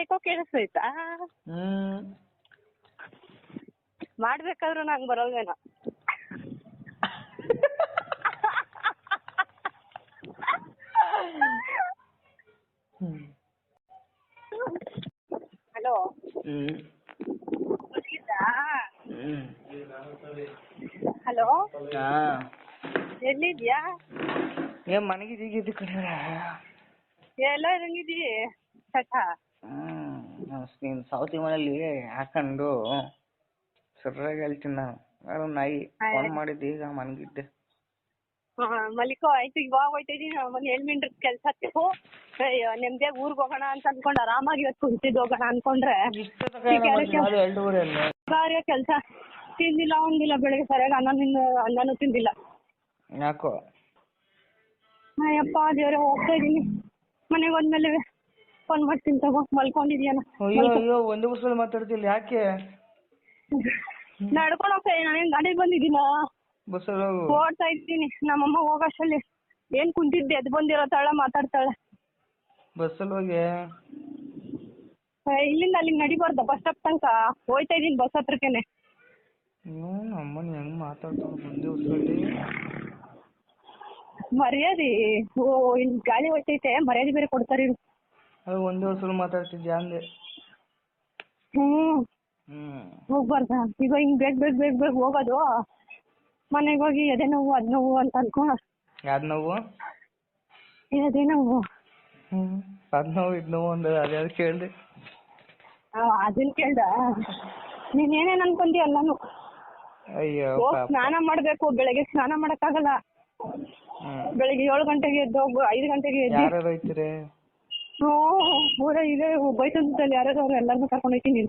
ಏಕೋ ಕೇಳಿಸ್ತೈತಾ ಹ್ಮ್. ಮಾಡ್ಬೇಕಾದ್ರೂ ನಂಗೆ ಬರಲ್ವೇನ hello. Hello. ಎಲ್ಲಿದ್ಯಾ? ಏ ಮನೆಗೆ ಜಿಗಿದ್ದು ಕಡೆ ಎಲ್ಲ ಚಟ ಹ್ಮ್ ನೀನ್ ಸೌತಿ ಮನೇಲಿ ಹಾಕೊಂಡು ಸರ್ರಾಗಿ ಹೇಳ್ತೀನಿ ನಾನು ಯಾರು ನಾಯಿ ಫೋನ್ ಮಾಡಿದ್ದೆ ಈಗ ಮನ್ಗಿದ್ದೆ ಹಾ, ಮಲ್ಲಿಕೋ ಆಯ್ತು ಇವಾಗ ಹೋಯ್ತಾ ಇದೀನಿ. ಒಂದ್ ಏಳ್ ಮಿನಿಟ್ ಕೆಲ್ಸ ಅಯ್ಯೋ ನೆಮ್ಮದಿಯಾಗಿ ಊರ್ಗ್ ಹೋಗೋಣ ಅಂತ ಅನ್ಕೊಂಡ್ ಆರಾಮಾಗಿ ಇವತ್ತು ಕುಂತಿದ್ ಹೋಗೋಣ ಅನ್ಕೊಂಡ್ರೆ. ಕಾರ್ಯ ಕೆಲ್ಸ? ತಿಂದಿಲ್ಲ ಒಂದಿಲ್ಲ ಬೆಳಿಗ್ಗೆ ಸರಿಯಾಗಿ ಅನ್ನ ಅನ್ನನೂ ತಿಂದಿಲ್ಲ. ಯಾಕೋ? ಅಯ್ಯಪ್ಪ ದೇವ್ರೆ ಹೋಗ್ತಾ ಇದೀನಿ. ಮನೆಗೆ ಹೋದ್ಮೇಲೆ ಫೋನ್ ಮಾಡ್ತೀನಿ ತಗೋ ಮಲ್ಕೊಂಡಿದ್ಯಾನ? ಅಯ್ಯೋ ಅಯ್ಯೋ ಒಂದೇ ಬಸ್ಸಲ್ಲಿ ಮಾತಾಡ್ತಿಲ್ಲ ಯಾಕೆ? ನಡ್ಕೊಂಡು ಹೋಗ್ತಾ ಇದೀನಿ ನಾನೇನ್ ಗಾಡಿ ಬಂದಿದ್ದೀನ? ಬಸ್ಸಲ್ಲಿ ಹೋಗು. ಓಡ್ತಾ ಇದ್ದೀನಿ ನಮ್ಮಮ್ಮ ಹೋಗೋಷ್ಟಲ್ಲಿ. ಏನ್ ಕುಂತಿದ್ದೆ ಎದ್ ಬಂದಿರೋ ತಳ ಮಾತಾಡ್ತಾಳೆ. ಬಸ್ಸಲ್ಲಿ ಹೋಗಿ. ಏ, ಇಲ್ಲಿಂದ ಅಲ್ಲಿಗೆ ನಡಿಬಾರ್ದ ಬಸ್ ಸ್ಟಾಪ್ ತನಕ. ಹೋಯ್ತಾ ಇದೀನಿ ಬಸ್ ಹತ್ರಕ್ಕೇನೆ. ಅಯ್ಯೋ ನಮ್ಮನ್ನ ಹೆಂಗ್ ಮಾತಾಡ್ತಾವ ಒಂದೇ ಬಸ್ಸಲ್ಲಿ ಮರ್ಯಾದೆ. ಓ ಇಲ್ಲಿ ಗಾಳಿ ಹೋಯ್ತೈತೆ ಮರ್ಯಾದೆ ಬೇರೆ ಕೊಡ್ತಾರೆ ಇವ್ರು. ಅದು ಒಂದೇ ಸಲ ಮಾತಾಡ್ತಿದ್ಯಾ ಅಂದೆ. ಹ್ಮ್. ಹ್ಮ್. ಹೋಗ್ಬಾರ್ದ? ಈಗ ಹಿಂಗ್ ಬೇಗ ಬೇಗ ಬೇಗ ಬೇಗ ಹೋಗೋದು. ಮನೆಗೆ ಹೋಗಿ ಎದೆ ನೋವು ಅದ್ ನೋವು ಅಂತ ಅನ್ಕೊಂಡು ಯಾವ್ದು ನೋವು? ಎದೆ ನೋವು. ಹ್ಮ್. ಅದ್ ನೋವು ಇದ್ ನೋವು ಅಂದ ಅದ್ಯಾವ್ದು ಕೇಳ್ದೆ? ಆ, ಅದನ್ ಕೇಳ್ದ. ನೀನ್ ಏನೇನ್ ಅನ್ಕೊಂಡಿ ಎಲ್ಲಾನು? ಅಯ್ಯೋ ಹೋಗ್ ಪಾಪ. ಸ್ನಾನ ಮಾಡ್ಬೇಕು ಬೆಳಗ್ಗೆ ಸ್ನಾನ ಮಾಡಕ್ಕಾಗಲ್ಲ. ಹ್ಮ್. ಬೆಳಿಗ್ಗೆ ಏಳು ಗಂಟೆಗೆ ಎದ್ದು ಹೋಗು ಐದು ಗಂಟೆಗೆ ಎದ್ದು. ಯಾರು ಹೋಯ್ತೀರಿ? ಹ್ಞೂ ಊರ ಇದೆ ಬೈತಂತಲ್ಲಿ ಯಾರ್ಯಾರು ಅವ್ರು ಎಲ್ಲರನ್ನೂ ಕರ್ಕೊಂಡು ಹೋಗ್ತೀನಿ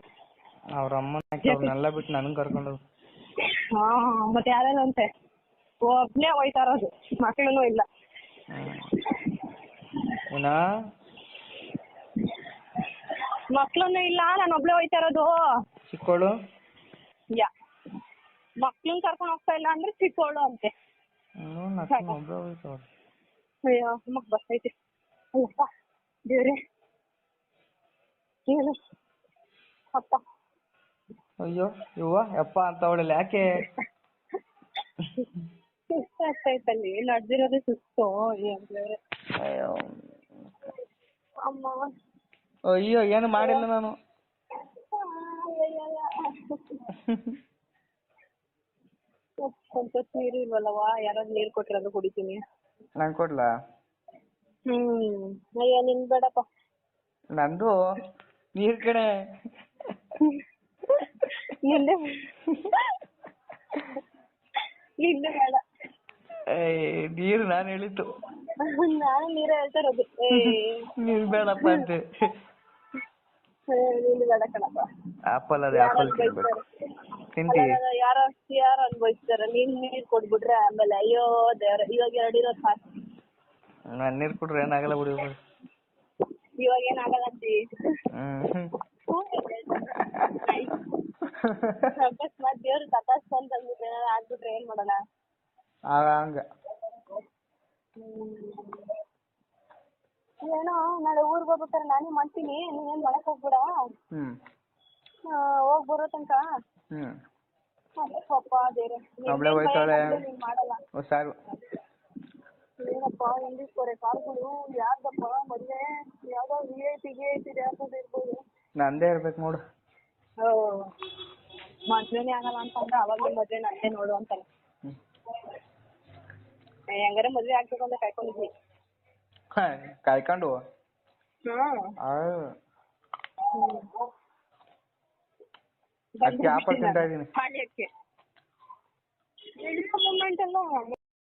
ಅವ್ರ ಅಮ್ಮನ ಅವ್ರನ್ನೆಲ್ಲ ಬಿಟ್ಟು ನನಗೆ ಕರ್ಕೊಂಡು ಹಾ ಮತ್ತೆ ಯಾರ್ಯಾರು ಅಂತೆ. ಒಬ್ನೇ ಹೋಯ್ತಾ ಇರೋದು ಇಲ್ಲ. ಏನ ಇಲ್ಲ ನಾನು ಒಬ್ಳೆ ಹೋಯ್ತಾ ಇರೋದು ಚಿಕ್ಕೋಳು? ಯಾ ಮಕ್ಳನ್ನ ಕರ್ಕೊಂಡು ಹೋಗ್ತಾ ಇಲ್ಲ ಅಂದ್ರೆ ಚಿಕ್ಕೋಳು ಅಂತೆ. ಹೋಯ್ತವ್ರ ಅಯ್ಯೋ ಮಕ್ ಬರ್ತೈತೆ. ಅಲ್ಲಪ್ಪ ದೇವ್ರೆ ಏನು ಅಪ್ಪ. ಅಯ್ಯೋ ಇವ್ವ ಯಪ್ಪ ಅಂತ ಅವಳಲ್ಲ ಯಾಕೆ? ಸುಸ್ತು ಆಗ್ತೈತಲ್ಲಿ ನಡ್ದಿರೋದೇ ಸುಸ್ತು ಏನ್ ದೇವ್ರೆ. ಅಯ್ಯೋ. ಅಮ್ಮ. ಅಯ್ಯೋ ಏನು ಮಾಡಿಲ್ಲ ನಾನು? ಸ್ವಲ್ಪ ನೀರು ಇಲ್ವಲ್ಲವಾ ಯಾರಾದ್ರು ನೀರು ಕೊಟ್ಟಿರೋದು ಕುಡಿತೀನಿ. ನಂಗ್ ಕೊಡ್ಲಾ? ಹ್ಮ್ ಅಯ್ಯೋ ನಿನ್ ಬೇಡಪ್ಪ. ನಂದು? ನೀರ್ ಕಣೆ. ನಿಂದೆ? ನಿಂದೆ ಬೇಡ. ಏಯ್ ನೀರು ನಾನು ಹೇಳಿದ್ದು. ನಾನು ನೀರ ಹೇಳ್ತಾ ಇರೋದು. ಏ ನೀರ್ ಬೇಡಪ್ಪ ಅಂತ. ನಿಂದು ಬೇಡ ಕಣಪ್ಪ. ಆಪಲ್ ಅದೇ ಆಪಲ್ ತಿನ್ಬೇಕು. ತಿಂತಿ ಯಾರೋ ಯಾರು ಅನ್ಭವಿಸ್ತಾರ? ನೀನ್ ನೀರ್ ಕೊಟ್ಬಿಟ್ರೆ ಆಮೇಲೆ ಅಯ್ಯೋ ದೇವ್ರ ಇವಾಗ ಎರಡಿರೋ ಸಾಕು ನಾನ್ ನೀರ್ ಕುಡ್ರೆ ಏನಾಗಲ್ಲ ಬಿಡಿ ಬಿಡಿ. ಇವಾಗ ಏನಾಗಲ್ಲ ಅಂತಿ ಹ್ಮ್. ಅಕಸ್ಮಾತ್ ದೇವ್ರು ಆಗ್ಬಿಟ್ರೆ ಏನ್ ಮಾಡೋಣ? ಆಗ ಹಂಗ. ಏನೋ ನಾಳೆ ಊರ್ಗ್ ಹೋಗ್ಬೇಕಾರೆ ನಾನೇ ಮಾಡ್ತೀನಿ ನೀನೇನ್ ಮಾಡಕ್ ಹೋಗ್ಬೇಡ? ಹ್ಮ್. ಹೋಗ್ ಬರೋ ತನಕ? ಹ್ಮ್. ಪಾಪ ದೇವ್ರೆ. ನೀನ್ ಒಬ್ಳೆ ಏನ್ ಭಯ ಹೋಯ್ತಾಳೆ. ಮಾಡಲ್ಲ. ಏನಪ್ಪ ಇಂಗ್ಲಿಷ್ ಕಾಲ್ಗಳು ಯಾರ್ದಪ್ಪ ಮದ್ವೆ ಯಾವ್ದೋ ವಿ ಐ ಪಿ ಗಿ ಐ ಪಿ ಯಾವ್ದಾದ್ರು ಇರ್ಬೋದು. ನಂದೇ ಇರ್ಬೇಕು ನೋಡು. ಮದ್ವೆನೇ ಆಗಲ್ಲ ಅಂತಂದ್ರೆ ಅವಾಗ ಮದ್ವೆ ನಂದೇ ನೋಡು ಅಂತಾನೆ ಹೆಂಗಾರ ಮದ್ವೆ ಆಗ್ಬೇಕು ಅಂತ ಕಾಯ್ಕೊಂಡಿದ್ವಿ ಕಾಯ್ಕೊಂಡು. ಅಕ್ಕಿ ಆಪಲ್ ತಿಂತಾ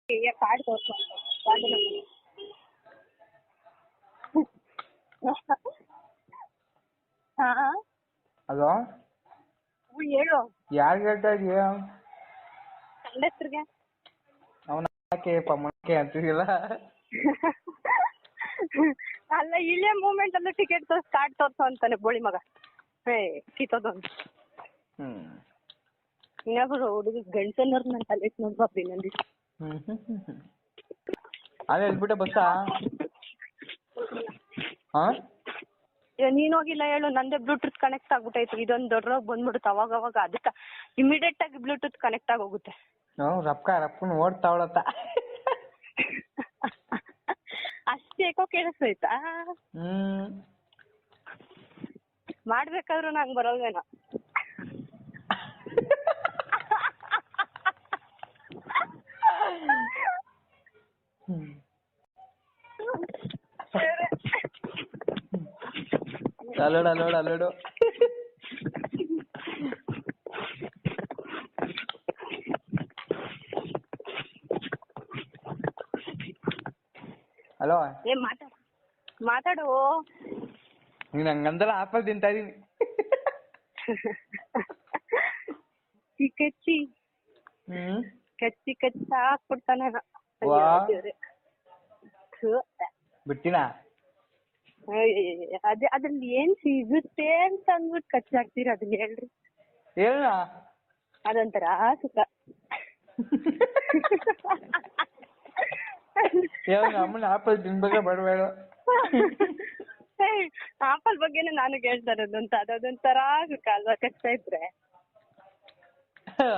ಎಲ್ಲ ಕಾರ್ಡ್ ತೋರ್ಸು ಕಾರ್ಡ್ ಹಾ. ಅದು ಹ್ಞೂ ಹೇಳು. ಯಾರ್ಗ್ ಹೇಳ್ತಾ ಇದೀಯ ಕಂಡಕ್ಟರ್ಗೆ ಅವನ ಯಾಕೆ ಪಮ್ಮಕ್ಕೆ ಅಲ್ಲ ಇಲ್ಲೇ ಮೂಮೆಂಟ್ ಅಲ್ಲೂ ಟಿಕೆಟ್ ತೋರ್ಸ್ ಕಾರ್ಡ್ ತೋರ್ಸು ಅಂತಾನೆ ಬೋಳಿ ಮಗ. ಹೇ ಕೀತದ ಹ್ಮ್. ಇನ್ನೊಬ್ರು ಹುಡುಗ ಗಂಟನವ್ರು ನನ್ನ ತಲೆ ನೋಡ್ಬಾರ್ದು ಇನ್ನೊಂದಿಷ್ಟು. ಅದೇ ಹೇಳ್ಬಿಟ್ಟೆ ಬಸ್ಸಾ? ಹಾ? ನೀನ್ ಹೋಗಿಲ್ಲ ಹೇಳು ನಂದೇ ಬ್ಲೂಟೂತ್ ಕನೆಕ್ಟ್ ಆಗ್ಬಿಟ್ಟೈತೆ ಇದೊಂದು ರೋಗ ಬಂದ್ಬಿಡುತ್ತೆ ಅವಾಗ ಅವಾಗ ಅದಕ್ಕೆ. ಇಮಿಡಿಯೇಟ್ ಆಗಿ ಬ್ಲೂಟೂತ್ ಕನೆಕ್ಟ್ ಆಗೋಗುತ್ತೆ. ಹ್ಞೂ ರಪ್ಪ ರೊಕ್ಕನ ಓಡ್ತಾವಳತ್ತ ಅಷ್ಟೇ ಏಕೋ ಕೇಳಿಸ್ತೈತಾ ಹ್ಮ್. ಮಾಡ್ಬೇಕಾದ್ರೂ ನಂಗೆ ಬರೋಲ್ವೇನೋ. ಹ್ಮ್ ಅಲ್ಲೋಡು ಅಲ್ಲೋಡು ಅಲ್ಲೋಡು ಹಲೋ ಏ ಮಾತಾಡ ಮಾತಾಡು ನೀನು ಹಂಗಂದಲ್ಲ ಆಪಲ್ ತಿಂತಾ ಇದೀನಿ ಕಚ್ಚಿ ಕಚ್ಚಿ ಹ್ಮ್ ಕಚ್ಚಿ ಕಚ್ಚಿ ಹಾಕ್ಬಿಡ್ತಾನ ವಾ. ಬಿಟ್ಟಿನಾ ಅದೇ ಅದ್ರಲ್ಲಿ ಏನ್ ಸಿಗುತ್ತೆ ಅಂತ ಅಂದ್ಬಿಟ್ಟು ಖರ್ಚಾಗ್ತೀರ ಅದನ್ನ ಹೇಳ್ರಿ ಹೇಳ ಅದೊಂಥರ ಸುಖ ಅಮ್ಮನ ಆಪಲ್ ತಿನ್ಬೇಕ ಬಡಬೇಡ ಆಪಲ್ ಬಗ್ಗೆನೇ ನಾನು ಕೇಳ್ತಾ ಇರೋದು ಅಂತ ಅದೊಂಥರ ಸುಖ ಅಲ್ವಾ ಕಷ್ಟ ಇದ್ರೆ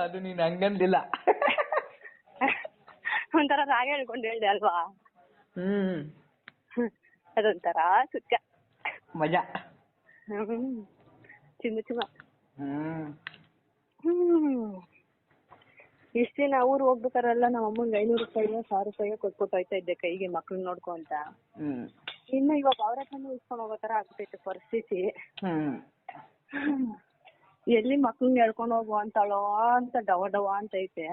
ಅದು ನೀನ್ ಹಂಗಂದಿಲ್ಲ ಒಂಥರ ರಾಗ ಹೇಳ್ಕೊಂಡು ಹೇಳ್ದೆ ಅಲ್ವಾ? ಹ್ಮ್. ಅದೊಂಥರ ಸುಖ. ಮಜಾ. ಹ್ಮ್. ಚಿಮ್ಮ ಚಿಮ್ಮ ಹ್ಮ್. ಹ್ಮ್. ಇಷ್ಟ್ ದಿನ ಊರ್ ಹೋಗ್ಬೇಕಾರೆಲ್ಲ ನಮ್ಮ ಅಮ್ಮಂಗೆ ಐನೂರು ರೂಪಾಯಿ ಸಾವಿರ ರೂಪಾಯಿ ಕೊಟ್ಬಿಟ್ಟು ಹೋಯ್ತಾ ಇದ್ದೆ ಕೈಗೆ ಮಕ್ಳು ನೋಡ್ಕೊ ಅಂತ. ಹ್ಮ್. ಇನ್ನು ಇವಾಗ ಅವ್ರ ಹತ್ರನೂ ಇಸ್ಕೊಂಡ್ ಹೋಗೋ ತರ ಆಗ್ತೈತೆ ಪರಿಸ್ಥಿತಿ. ಹ್ಮ್. ಎಲ್ಲಿ ಮಕ್ಳನ್ನ ಎಳ್ಕೊಂಡ್ ಹೋಗು ಅಂತಾಳೋ ಅಂತ ಡವ ಡವ ಅಂತ ಐತೆ.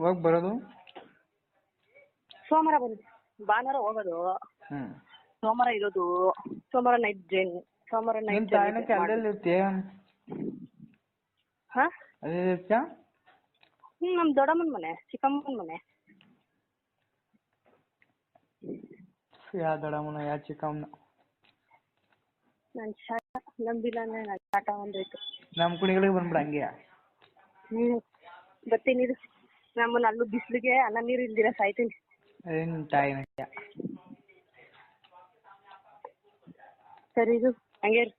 ಹೋಗ್ ಬರೋದು? ಸೋಮವಾರ ಬರುತ್ತೆ ಭಾನುವಾರ ಹೋಗೋದು. ಹ್ಮ್. ಸೋಮವಾರ ಇರೋದು. ಸೋಮವಾರ ನೈಟ್ ಜೈನ್ ಸೋಮವಾರ ನಿನ್ ನೈಟ್ ತಾಯಿನಕ್ಕೆ ಅಲ್ಲಲ್ಲಿ ಇರ್ತೀಯ? ಹಾ? ಅಲ್ಲೇ ಇರ್ತೀಯ? ಹ್ಮ್ ನಮ್ ದೊಡ್ಡಮ್ಮನ ಮನೆ ಚಿಕ್ಕಮ್ಮನ ಮನೆ. ಯಾ ದೊಡ್ಡಮ್ಮನ ಯಾ ಚಿಕ್ಕಮ್ಮನ? ನನ್ ಶಾಟ ನಂಬಿಲ್ಲ ಅಂದ್ರೆ ನನ್ ಶಾಟ ಒಂದೈತು ನಮ್ ಕುಣಿಗಳಿಗೆ ಬಂದ್ಬಿಡ ಹಂಗೆ. ಹ್ಮ್ ಬರ್ತೀನಿ ನಮ್ಮನ್ನ ಅಲ್ಲೂ ಬಿಸಿಲಿಗೆ ಅನ್ನ ನೀರು ಇಲ್ದಿರ ಸಾಯ್ತೀನಿ. ಸರಿ ಇದು ಹಂಗೆ ಇರು